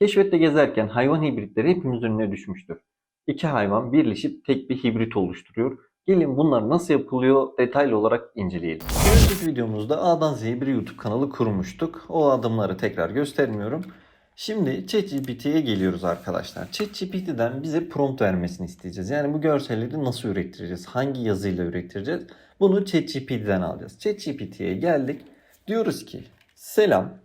Keşfette gezerken hayvan hibritleri hepimizin önüne düşmüştür. İki hayvan birleşip tek bir hibrit oluşturuyor. Gelin bunlar nasıl yapılıyor detaylı olarak inceleyelim. Önceki videomuzda A'dan Z'ye bir YouTube kanalı kurmuştuk. O adımları tekrar göstermiyorum. Şimdi ChatGPT'ye geliyoruz arkadaşlar. ChatGPT'den bize prompt vermesini isteyeceğiz. Yani bu görselleri nasıl ürettireceğiz? Hangi yazıyla ürettireceğiz? Bunu ChatGPT'den alacağız. ChatGPT'ye geldik. Diyoruz ki selam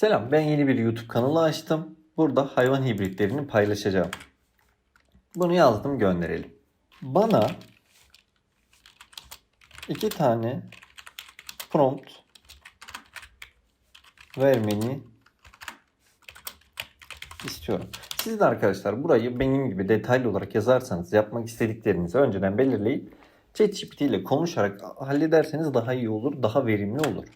Selam, ben yeni bir YouTube kanalı açtım. Burada hayvan hibritlerini paylaşacağım. Bunu yazdım, gönderelim. Bana iki tane prompt vermeni istiyorum. Siz de arkadaşlar burayı benim gibi detaylı olarak yazarsanız yapmak istediklerinizi önceden belirleyip ChatGPT ile konuşarak hallederseniz daha iyi olur, daha verimli olur.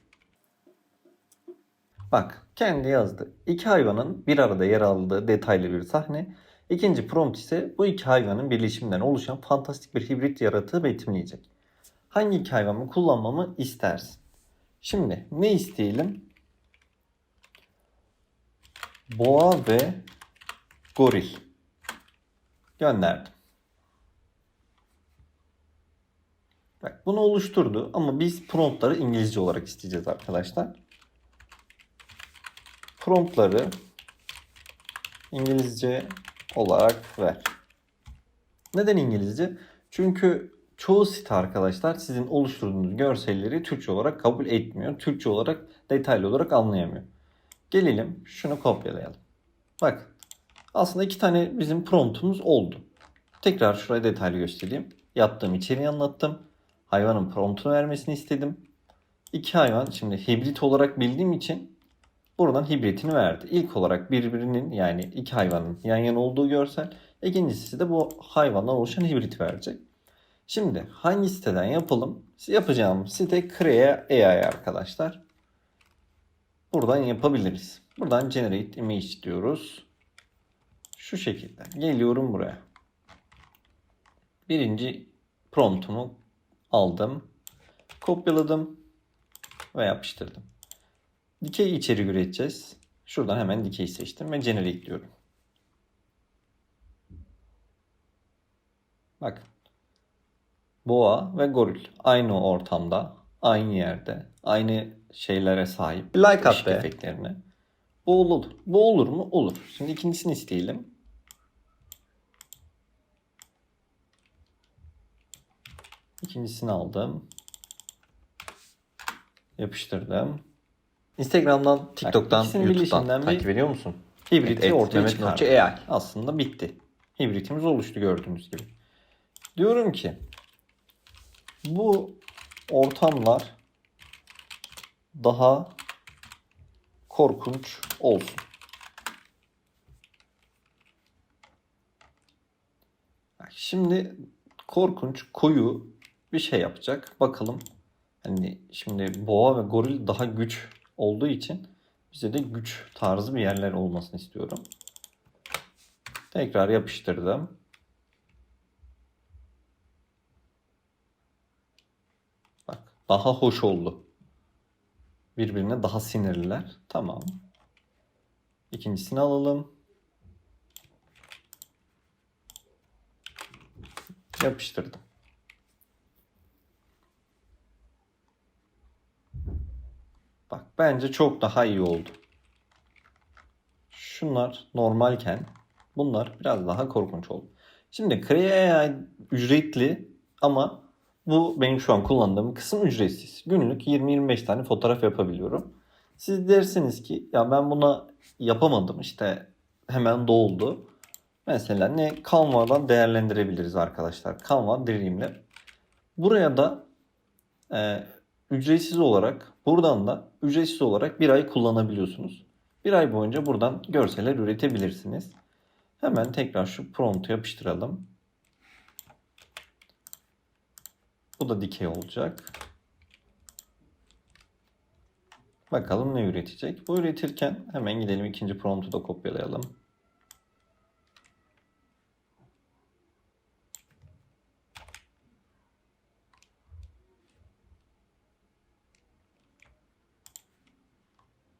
Bak kendi yazdı. İki hayvanın bir arada yer aldığı detaylı bir sahne. İkinci prompt ise bu iki hayvanın birleşiminden oluşan fantastik bir hibrit yaratığı betimleyecek. Hangi iki hayvanı kullanmamı istersin? Şimdi ne isteyelim? Boğa ve goril. Gönderdim. Bak bunu oluşturdu ama biz promptları İngilizce olarak isteyeceğiz arkadaşlar promptları İngilizce olarak ver. Neden İngilizce? Çünkü çoğu site arkadaşlar sizin oluşturduğunuz görselleri Türkçe olarak kabul etmiyor. Türkçe olarak detaylı olarak anlayamıyor. Gelelim şunu kopyalayalım. Bak aslında iki tane bizim promptumuz oldu. Tekrar şuraya detaylı göstereyim. Yaptığım içeriği anlattım. Hayvanın promptunu vermesini istedim. İki hayvan şimdi hibrit olarak bildiğim için buradan hibritini verdi. İlk olarak birbirinin yani iki hayvanın yan yana olduğu görsel. İkincisi de bu hayvandan oluşan hibrit verecek. Şimdi hangi siteden yapalım? Yapacağım site Crea AI arkadaşlar. Buradan yapabiliriz. Buradan Generate Image diyoruz. Şu şekilde. Geliyorum buraya. Birinci promptumu aldım. Kopyaladım ve yapıştırdım. Dikey içerik üreteceğiz. Şuradan hemen dikey seçtim ve generate diyorum. Bak. Boğa ve goril aynı ortamda, aynı yerde, aynı şeylere sahip. Like at efektlerine. Bu olur. Bu olur mu? Olur. Şimdi ikincisini isteyelim. İkincisini aldım. Yapıştırdım. Instagram'dan, TikTok'tan, ikisinin YouTube'dan takip ediyor musun? Hibriti et, ortaya çıkardı. Nokta AI. Aslında bitti. Hibritimiz oluştu gördüğünüz gibi. Diyorum ki bu ortamlar daha korkunç olsun. Şimdi korkunç, koyu bir şey yapacak. Bakalım. Hani şimdi boğa ve goril daha güç olduğu için bize de güç tarzı bir yerler olmasını istiyorum. Tekrar yapıştırdım. Bak daha hoş oldu. Birbirine daha sinirliler. Tamam. İkincisini alalım. Yapıştırdım. Bak bence çok daha iyi oldu. Şunlar normalken bunlar biraz daha korkunç oldu. Şimdi AI ücretli ama bu benim şu an kullandığım kısım ücretsiz. Günlük 20-25 tane fotoğraf yapabiliyorum. Siz dersiniz ki ya ben buna yapamadım işte hemen doldu. Mesela ne Canva'dan değerlendirebiliriz arkadaşlar. Canva Dreamler. Buraya da e, ücretsiz olarak buradan da ücretsiz olarak bir ay kullanabiliyorsunuz. Bir ay boyunca buradan görseller üretebilirsiniz. Hemen tekrar şu prompt'u yapıştıralım. Bu da dikey olacak. Bakalım ne üretecek. Bu üretirken hemen gidelim ikinci prompt'u da kopyalayalım.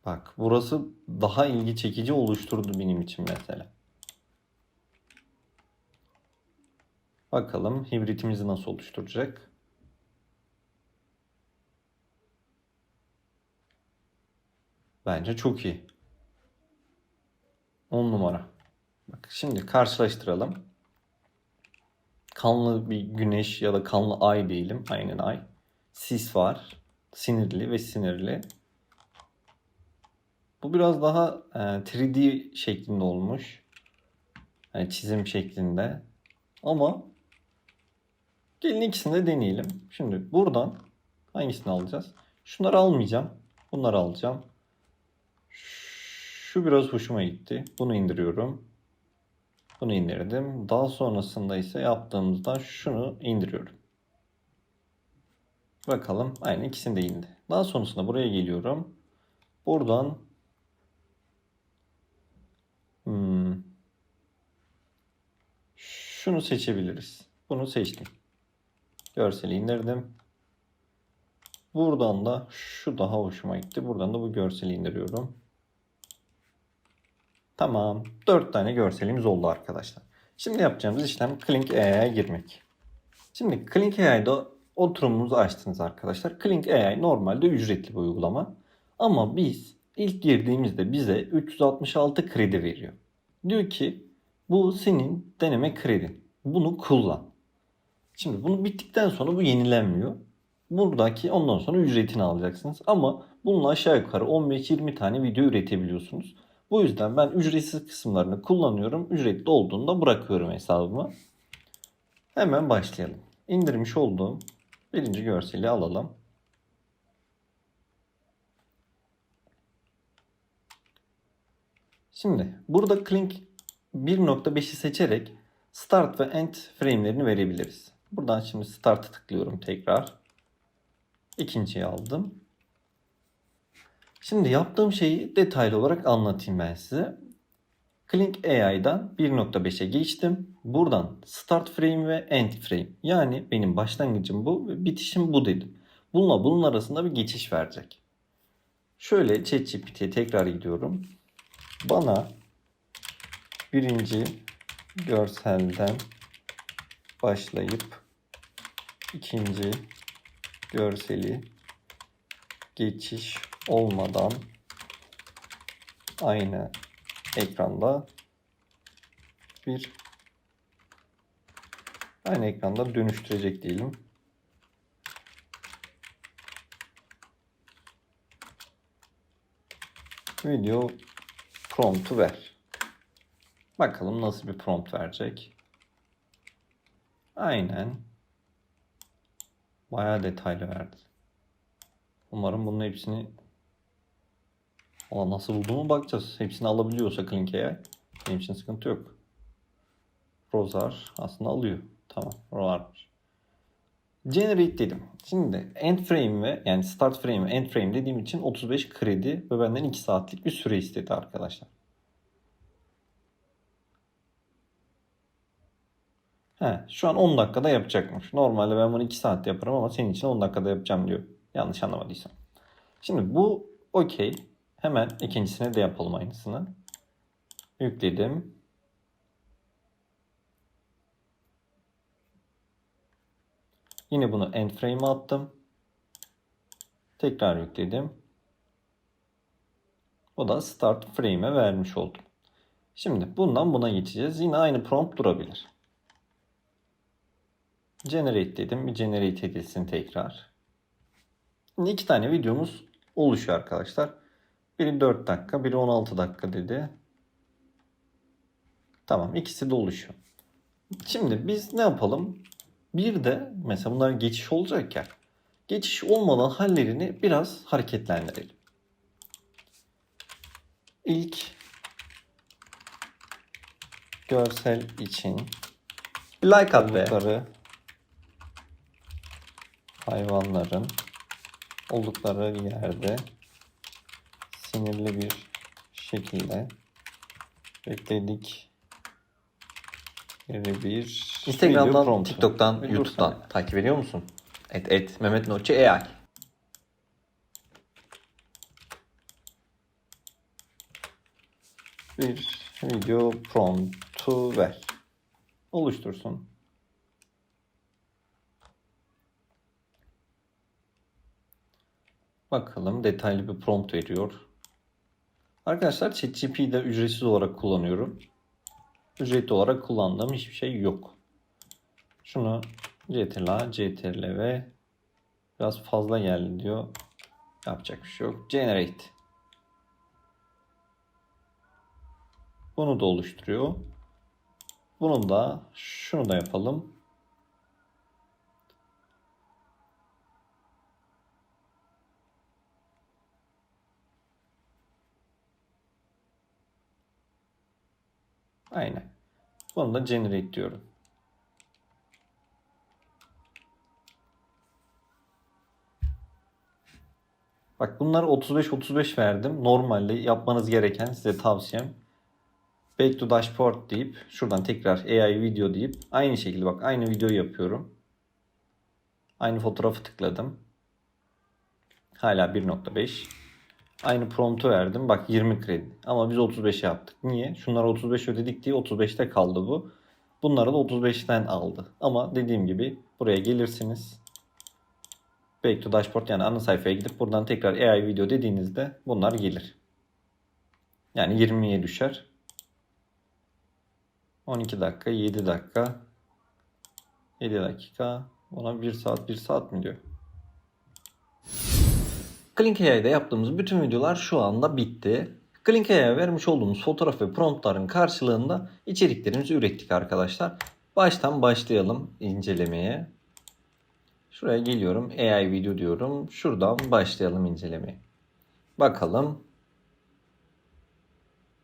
Bak burası daha ilgi çekici oluşturdu benim için mesela. Bakalım hibritimizi nasıl oluşturacak. Bence çok iyi. 10 numara. Bak şimdi karşılaştıralım. Kanlı bir güneş ya da kanlı ay diyelim. Aynen ay. Sis var. Sinirli ve sinirli. Bu biraz daha e, 3D şeklinde olmuş. Yani çizim şeklinde. Ama gelin ikisini de deneyelim. Şimdi buradan hangisini alacağız? Şunları almayacağım. Bunları alacağım. Şu biraz hoşuma gitti. Bunu indiriyorum. Bunu indirdim. Daha sonrasında ise yaptığımızda şunu indiriyorum. Bakalım. Aynı ikisini de indi. Daha sonrasında buraya geliyorum. Buradan hmm, şunu seçebiliriz. Bunu seçtim. Görseli indirdim. Buradan da şu daha hoşuma gitti. Buradan da bu görseli indiriyorum. Tamam. 4 tane görselimiz oldu arkadaşlar. Şimdi yapacağımız işlem Klink AI'ye girmek. Şimdi Klink AI'da oturumumuzu açtınız arkadaşlar. Klink AI normalde ücretli bir uygulama. Ama biz ilk girdiğimizde bize 366 kredi veriyor. Diyor ki bu senin deneme kredin. Bunu kullan. Şimdi bunu bittikten sonra bu yenilenmiyor. Buradaki ondan sonra ücretini alacaksınız. Ama bununla aşağı yukarı 15-20 tane video üretebiliyorsunuz. Bu yüzden ben ücretsiz kısımlarını kullanıyorum. Ücretli olduğunda bırakıyorum hesabıma. Hemen başlayalım. İndirmiş olduğum birinci görseli alalım. Şimdi burada Klink 1.5'i seçerek Start ve End frame'lerini verebiliriz. Buradan şimdi Start'a tıklıyorum tekrar. İkinciyi aldım. Şimdi yaptığım şeyi detaylı olarak anlatayım ben size. Klink AI'dan 1.5'e geçtim. Buradan Start Frame ve End Frame. Yani benim başlangıcım bu ve bitişim bu dedim. Bununla bunun arasında bir geçiş verecek. Şöyle ChatGPT'ye tekrar gidiyorum. Bana birinci görselden başlayıp ikinci görseli geçiş olmadan aynı ekranda bir aynı ekranda dönüştürecek diyelim. Video promptu ver. Bakalım nasıl bir prompt verecek. Aynen. Bayağı detaylı verdi. Umarım bunun hepsini Valla nasıl bulduğumu bakacağız. Hepsini alabiliyorsa Klink AI benim için sıkıntı yok. Rozar aslında alıyor. Tamam. Varmış. Generate dedim. Şimdi end frame ve yani start frame end frame dediğim için 35 kredi ve benden 2 saatlik bir süre istedi arkadaşlar. He, şu an 10 dakikada yapacakmış. Normalde ben bunu 2 saatte yaparım ama senin için 10 dakikada yapacağım diyor. Yanlış anlamadıysam. Şimdi bu okey. Hemen ikincisine de yapalım aynısını. Yükledim. Yine bunu end frame'e attım. Tekrar yükledim. O da start frame'e vermiş oldum. Şimdi bundan buna geçeceğiz. Yine aynı prompt durabilir. Generate dedim. Bir generate edilsin tekrar. Şimdi iki tane videomuz oluşuyor arkadaşlar. Biri 4 dakika, biri 16 dakika dedi. Tamam, ikisi de oluşuyor. Şimdi biz ne yapalım? Bir de mesela bunlar geçiş olacak ya. Geçiş olmadan hallerini biraz hareketlendirelim. İlk görsel için bir like at be. Hayvanların oldukları yerde sinirli bir şekilde bekledik bir Instagram'dan, video. TikTok'tan, dur YouTube'dan sen. takip ediyor musun? Et et Mehmet Noçi AI. bir video promptu ver. Oluştursun. Bakalım detaylı bir prompt veriyor. Arkadaşlar ChatGPT'yi de ücretsiz olarak kullanıyorum. Ücretli olarak kullandığım hiçbir şey yok. Şunu CTRL, CTRL ve biraz fazla geldi diyor. Yapacak bir şey yok. Generate. Bunu da oluşturuyor. Bunu da şunu da yapalım. Aynen. Bunu da generate diyorum. Bak bunları 35-35 verdim. Normalde yapmanız gereken size tavsiyem Back to dashboard deyip şuradan tekrar AI video deyip aynı şekilde bak aynı videoyu yapıyorum. Aynı fotoğrafı tıkladım. Hala 1.5. Aynı promptu verdim. Bak 20 kredi. Ama biz 35 yaptık. Niye? Şunlara 35 ödedik diye 35'te kaldı bu. Bunları da 35'ten aldı. Ama dediğim gibi buraya gelirsiniz. Back to dashboard yani ana sayfaya gidip buradan tekrar AI video dediğinizde bunlar gelir. Yani 20'ye düşer. 12 dakika, 7 dakika, 7 dakika. Ona 1 saat, 1 saat mi diyor? AI'de yaptığımız bütün videolar şu anda bitti. AI'ye vermiş olduğumuz fotoğraf ve promptların karşılığında içeriklerimizi ürettik arkadaşlar. Baştan başlayalım incelemeye. Şuraya geliyorum. AI video diyorum. Şuradan başlayalım incelemeye. Bakalım.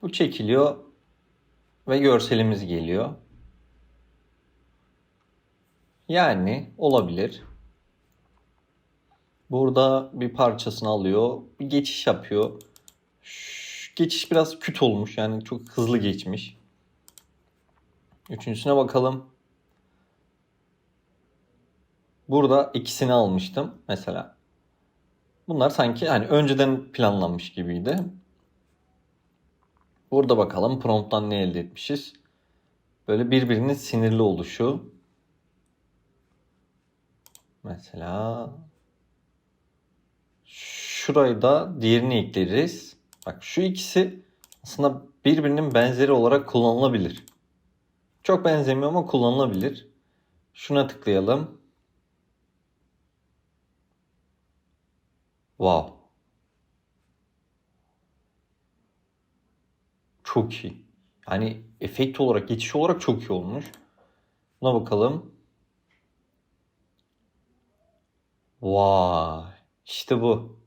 Bu çekiliyor ve görselimiz geliyor. Yani olabilir. Burada bir parçasını alıyor, bir geçiş yapıyor. Şş, geçiş biraz küt olmuş yani çok hızlı geçmiş. Üçüncüsüne bakalım. Burada ikisini almıştım mesela. Bunlar sanki hani önceden planlanmış gibiydi. Burada bakalım prompttan ne elde etmişiz. Böyle birbirinin sinirli oluşu. Mesela şurayı da diğerini ekleriz. Bak şu ikisi aslında birbirinin benzeri olarak kullanılabilir. Çok benzemiyor ama kullanılabilir. Şuna tıklayalım. Wow. Çok iyi. Yani efekt olarak, geçiş olarak çok iyi olmuş. Buna bakalım. Vay. İşte bu.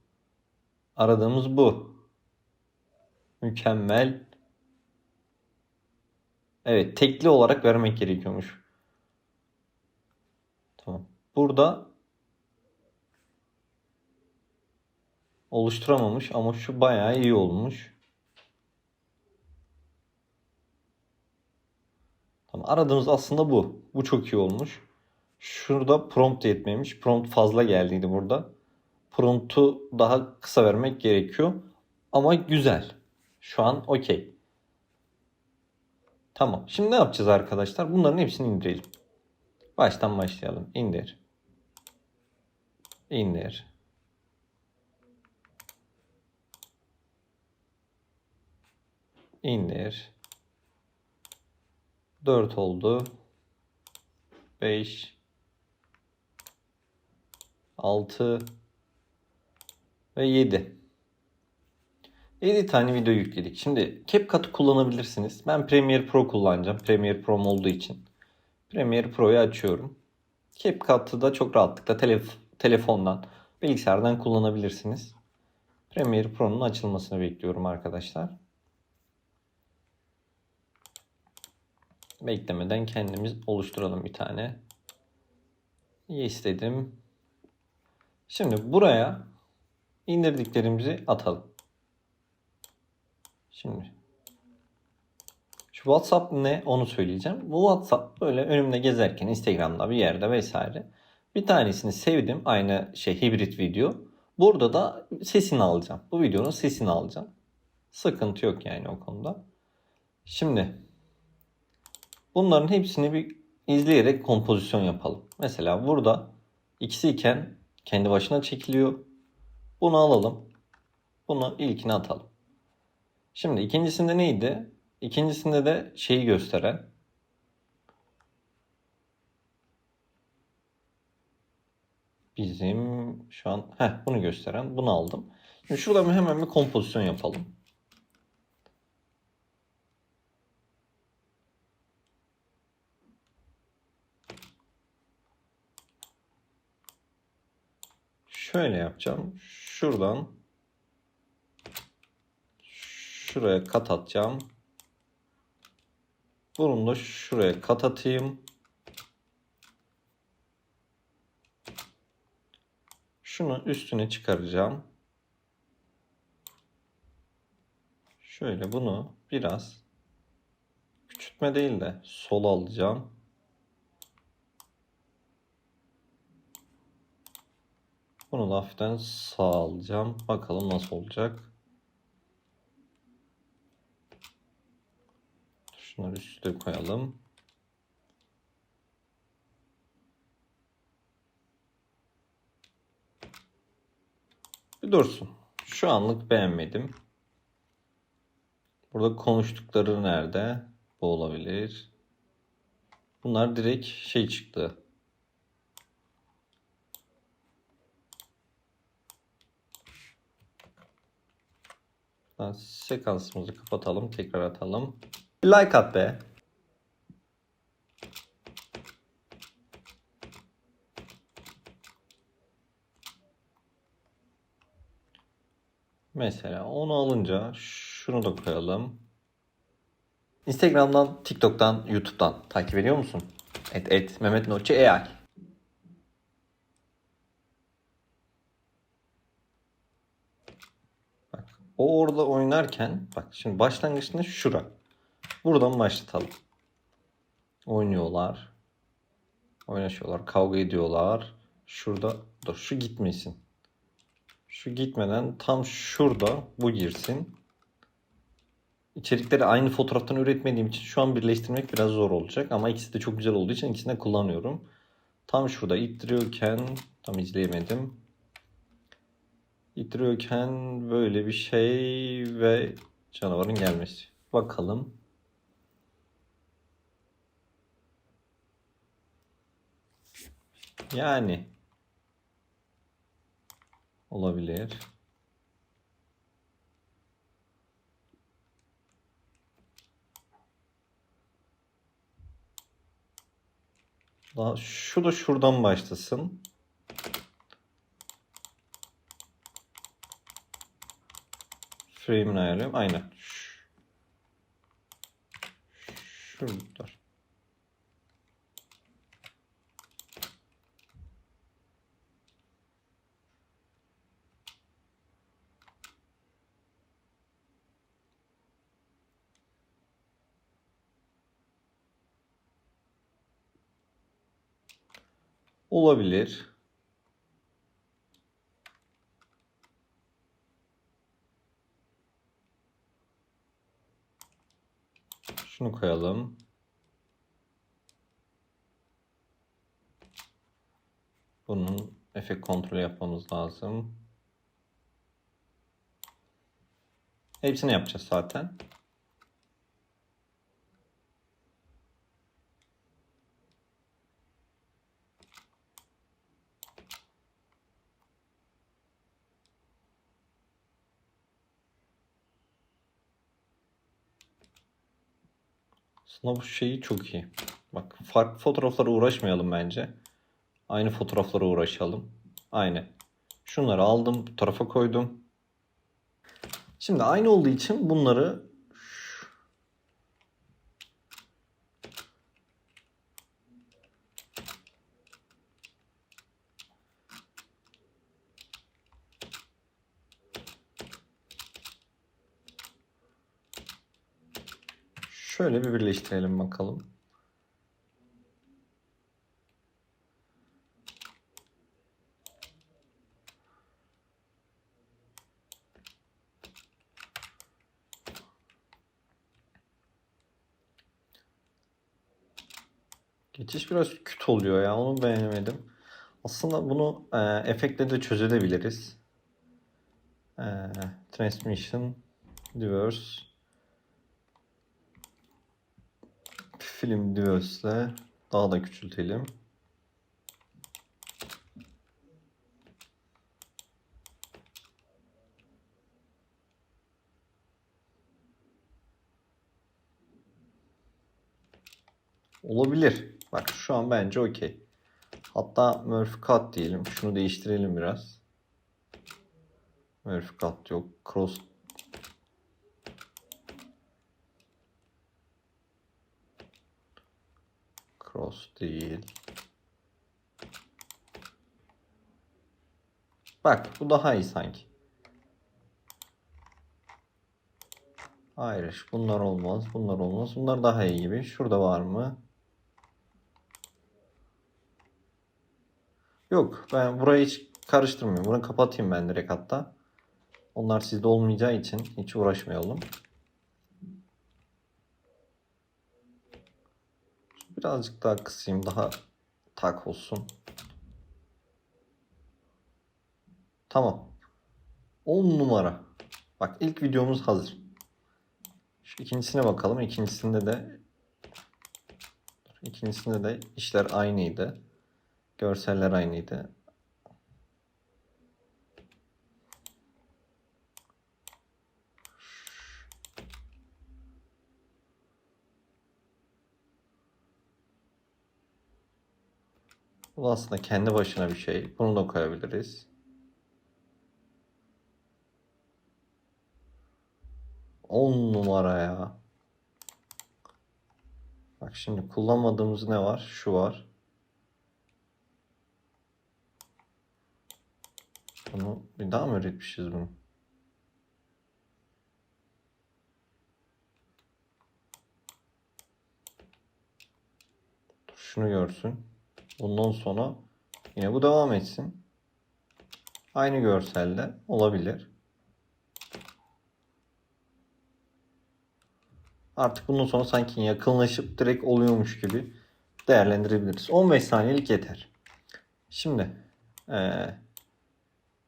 Aradığımız bu. Mükemmel. Evet, tekli olarak vermek gerekiyormuş. Tamam. Burada oluşturamamış ama şu bayağı iyi olmuş. Tamam, aradığımız aslında bu. Bu çok iyi olmuş. Şurada prompt yetmemiş. Prompt fazla geldiydi burada. Prompt'u daha kısa vermek gerekiyor. Ama güzel. Şu an okey. Tamam. Şimdi ne yapacağız arkadaşlar? Bunların hepsini indirelim. Baştan başlayalım. İndir. İndir. İndir. 4 oldu. 5 6 ve 7. 7 tane video yükledik. Şimdi CapCut'ı kullanabilirsiniz. Ben Premiere Pro kullanacağım. Premiere Pro'm olduğu için. Premiere Pro'yu açıyorum. CapCut'ı da çok rahatlıkla telef- telefondan, bilgisayardan kullanabilirsiniz. Premiere Pro'nun açılmasını bekliyorum arkadaşlar. Beklemeden kendimiz oluşturalım bir tane. Yes dedim. Şimdi buraya indirdiklerimizi atalım. Şimdi şu WhatsApp ne onu söyleyeceğim. Bu WhatsApp böyle önümde gezerken Instagram'da bir yerde vesaire. Bir tanesini sevdim. Aynı şey hibrit video. Burada da sesini alacağım. Bu videonun sesini alacağım. Sıkıntı yok yani o konuda. Şimdi bunların hepsini bir izleyerek kompozisyon yapalım. Mesela burada ikisi iken kendi başına çekiliyor. Bunu alalım. Bunu ilkine atalım. Şimdi ikincisinde neydi? İkincisinde de şeyi gösteren bizim şu an heh, bunu gösteren bunu aldım. Şimdi şurada hemen bir kompozisyon yapalım. Şöyle yapacağım. Şuradan şuraya kat atacağım. Bunu da şuraya kat atayım. Şunu üstüne çıkaracağım. Şöyle bunu biraz küçültme değil de sola alacağım. Bunu da hafiften sağa alacağım. Bakalım nasıl olacak. Şunları üstüne koyalım. Bir dursun. Şu anlık beğenmedim. Burada konuştukları nerede? Bu olabilir. Bunlar direkt şey çıktı. Buradan Sekansımızı kapatalım. Tekrar atalım. Bir like at be. Mesela onu alınca şunu da koyalım. Instagram'dan, TikTok'tan, YouTube'dan takip ediyor musun? Et et Mehmet Noçi AI. Bak o orada oynarken bak şimdi başlangıçta şura. Buradan başlatalım. Oynuyorlar. Oynaşıyorlar. Kavga ediyorlar. Şurada dur şu gitmesin. Şu gitmeden tam şurada bu girsin. İçerikleri aynı fotoğraftan üretmediğim için şu an birleştirmek biraz zor olacak. Ama ikisi de çok güzel olduğu için ikisini de kullanıyorum. Tam şurada ittiriyorken tam izleyemedim. İttiriyorken böyle bir şey ve canavarın gelmesi. Bakalım. Yani olabilir. Daha şu da şuradan başlasın. Frame'ini ayarlayayım. Aynen. Şurada. Olabilir. Şunu koyalım. Bunun efekt kontrolü yapmamız lazım. Hepsini yapacağız zaten. Aslında bu şeyi çok iyi. Bak farklı fotoğraflara uğraşmayalım bence. Aynı fotoğraflara uğraşalım. Aynı. Şunları aldım, bu tarafa koydum. Şimdi aynı olduğu için bunları Şöyle bir birleştirelim bakalım. Geçiş biraz küt oluyor ya. Onu beğenemedim. Aslında bunu e, efektle de çözebiliriz. E, transmission, Diverse film diverse'le daha da küçültelim. Olabilir. Bak şu an bence okey. Hatta Murphy Cut diyelim. Şunu değiştirelim biraz. Murphy Cut yok. Cross Cross değil. Bak bu daha iyi sanki. Hayır bunlar olmaz. Bunlar olmaz. Bunlar daha iyi gibi. Şurada var mı? Yok ben burayı hiç karıştırmıyorum. Bunu kapatayım ben direkt hatta. Onlar sizde olmayacağı için hiç uğraşmayalım. Birazcık daha kısayım. Daha tak olsun. Tamam. 10 numara. Bak ilk videomuz hazır. Şu ikincisine bakalım. İkincisinde de ikincisinde de işler aynıydı. Görseller aynıydı. Bu aslında kendi başına bir şey. Bunu da koyabiliriz. On numara ya. Bak şimdi kullanmadığımız ne var? Şu var. Bunu bir daha mı üretmişiz bunu? Dur şunu görsün. Bundan sonra yine bu devam etsin. Aynı görselde olabilir. Artık bundan sonra sanki yakınlaşıp direkt oluyormuş gibi değerlendirebiliriz. 15 saniyelik yeter. Şimdi eee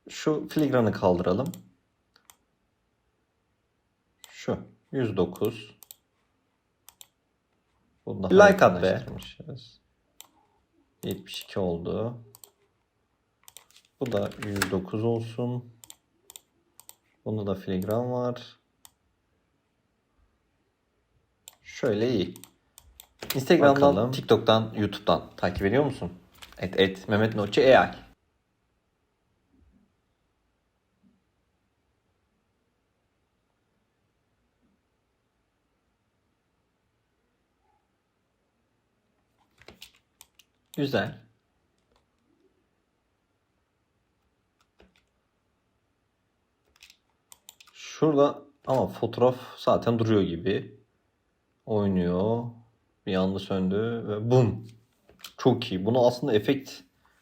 şu filigranı kaldıralım. Şu 109. Bu daha Like at be. Yakınlaştırmışız. 72 oldu. Bu da 109 olsun. Bunda da filigran var. Şöyle iyi. Instagram'dan, Bakalım. TikTok'tan, YouTube'dan takip ediyor musun? Et et Mehmet Noçi AI. Güzel. Şurada ama fotoğraf zaten duruyor gibi. Oynuyor. Bir anda söndü ve bum. Çok iyi. Bunu aslında efekt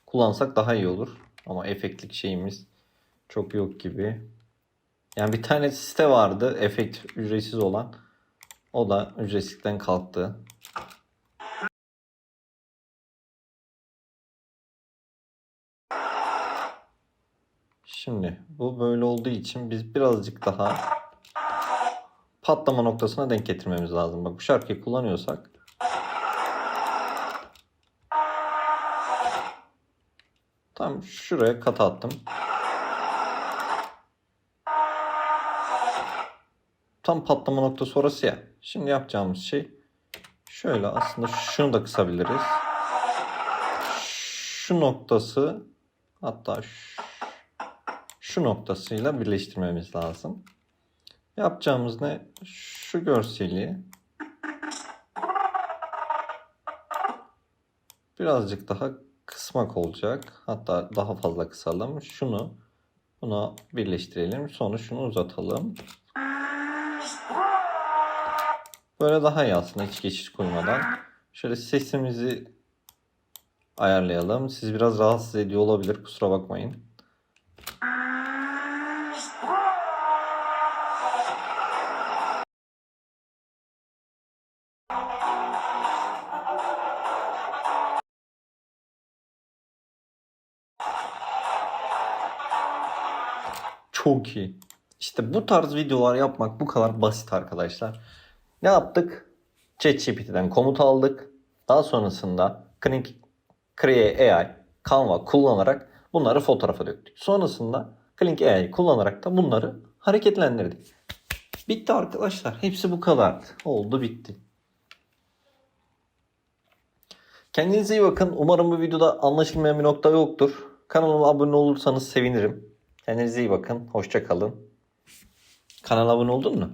kullansak daha iyi olur. Ama efektlik şeyimiz çok yok gibi. Yani bir tane site vardı efekt ücretsiz olan. O da ücretsizlikten kalktı. Şimdi bu böyle olduğu için biz birazcık daha patlama noktasına denk getirmemiz lazım. Bak bu şarkıyı kullanıyorsak tam şuraya kat attım. Tam patlama noktası orası ya. Şimdi yapacağımız şey şöyle aslında şunu da kısabiliriz. Şu noktası hatta şu şu noktasıyla birleştirmemiz lazım. Yapacağımız ne? Şu görseli birazcık daha kısmak olacak. Hatta daha fazla kısalım. Şunu buna birleştirelim. Sonra şunu uzatalım. Böyle daha iyi aslında hiç geçiş koymadan. Şöyle sesimizi ayarlayalım. Siz biraz rahatsız ediyor olabilir. Kusura bakmayın. Çok iyi. İşte bu tarz videolar yapmak bu kadar basit arkadaşlar. Ne yaptık? ChatGPT'den komut aldık. Daha sonrasında Click, Cree AI, Canva kullanarak bunları fotoğrafa döktük. Sonrasında Click AI kullanarak da bunları hareketlendirdik. Bitti arkadaşlar. Hepsi bu kadar. Oldu bitti. Kendinize iyi bakın. Umarım bu videoda anlaşılmayan bir nokta yoktur. Kanalıma abone olursanız sevinirim. Kendinize iyi bakın. Hoşça kalın. Kanala abone oldun mu?